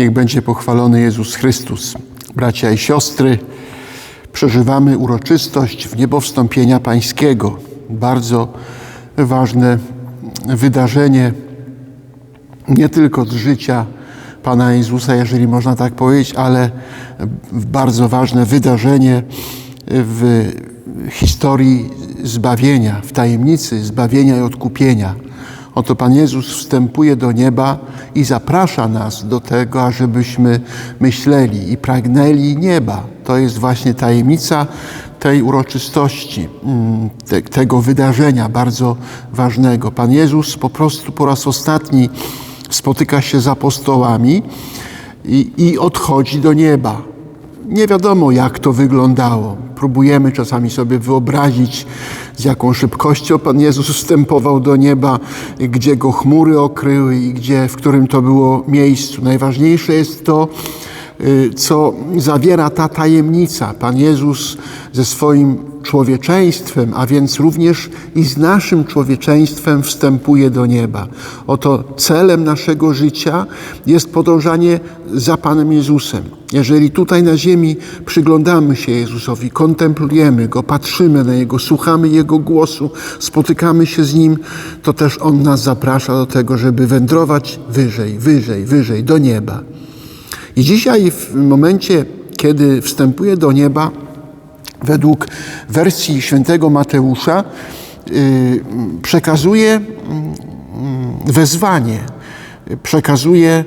Niech będzie pochwalony Jezus Chrystus. Bracia i siostry, przeżywamy uroczystość w niebowstąpienia Pańskiego. Bardzo ważne wydarzenie nie tylko z życia Pana Jezusa, jeżeli można tak powiedzieć, ale bardzo ważne wydarzenie w historii zbawienia, w tajemnicy zbawienia i odkupienia. Oto Pan Jezus wstępuje do nieba i zaprasza nas do tego, ażebyśmy myśleli i pragnęli nieba. To jest właśnie tajemnica tej uroczystości, te, tego wydarzenia bardzo ważnego. Pan Jezus po prostu po raz ostatni spotyka się z apostołami i, i odchodzi do nieba. Nie wiadomo, jak to wyglądało. Próbujemy czasami sobie wyobrazić, z jaką szybkością Pan Jezus wstępował do nieba, gdzie go chmury okryły i gdzie, w którym to było miejscu. Najważniejsze jest to, co zawiera ta tajemnica. Pan Jezus ze swoim człowieczeństwem, a więc również i z naszym człowieczeństwem wstępuje do nieba. Oto celem naszego życia jest podążanie za Panem Jezusem. Jeżeli tutaj na ziemi przyglądamy się Jezusowi, kontemplujemy Go, patrzymy na Jego, słuchamy Jego głosu, spotykamy się z Nim, to też On nas zaprasza do tego, żeby wędrować wyżej, wyżej, wyżej, do nieba. I dzisiaj, w momencie, kiedy wstępuje do nieba, według wersji świętego Mateusza, przekazuje wezwanie. Przekazuje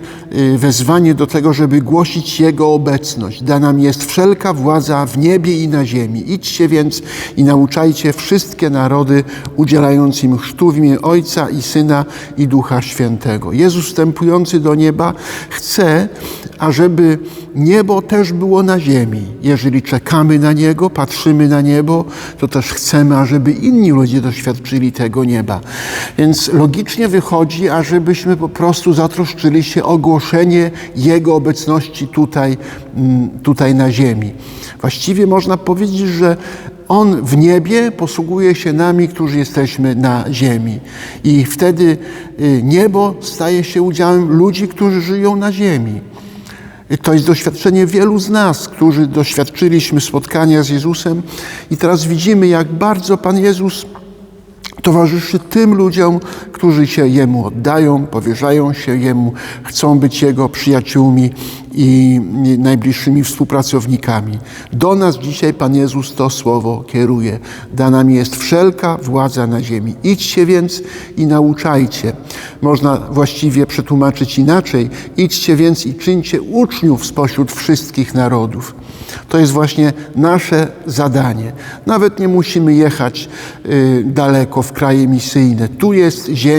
wezwanie do tego, żeby głosić Jego obecność. Dana mi jest wszelka władza w niebie i na ziemi. Idźcie więc i nauczajcie wszystkie narody, udzielając im chrztu w imię Ojca i Syna i Ducha Świętego. Jezus wstępujący do nieba chce, ażeby niebo też było na ziemi. Jeżeli czekamy na Niego, patrzymy na niebo, to też chcemy, ażeby inni ludzie doświadczyli tego nieba. Więc logicznie wychodzi, ażebyśmy po prostu zatroszczyli się o głoszenie Jego obecności tutaj, tutaj na ziemi. Właściwie można powiedzieć, że on w niebie posługuje się nami, którzy jesteśmy na ziemi. I wtedy niebo staje się udziałem ludzi, którzy żyją na ziemi. To jest doświadczenie wielu z nas, którzy doświadczyliśmy spotkania z Jezusem i teraz widzimy, jak bardzo Pan Jezus towarzyszy tym ludziom, którzy się Jemu oddają, powierzają się Jemu, chcą być Jego przyjaciółmi i najbliższymi współpracownikami. Do nas dzisiaj Pan Jezus to słowo kieruje. Dana mi jest wszelka władza na ziemi. Idźcie więc i nauczajcie. Można właściwie przetłumaczyć inaczej. Idźcie więc i czyńcie uczniów spośród wszystkich narodów. To jest właśnie nasze zadanie. Nawet nie musimy jechać y, daleko w kraje misyjne. Tu jest ziemia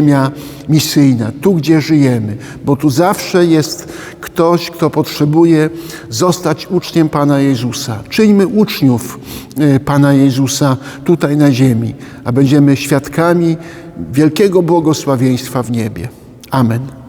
misyjna, tu gdzie żyjemy, bo tu zawsze jest ktoś, kto potrzebuje zostać uczniem Pana Jezusa. Czyńmy uczniów y, Pana Jezusa tutaj na ziemi, a będziemy świadkami wielkiego błogosławieństwa w niebie. Amen.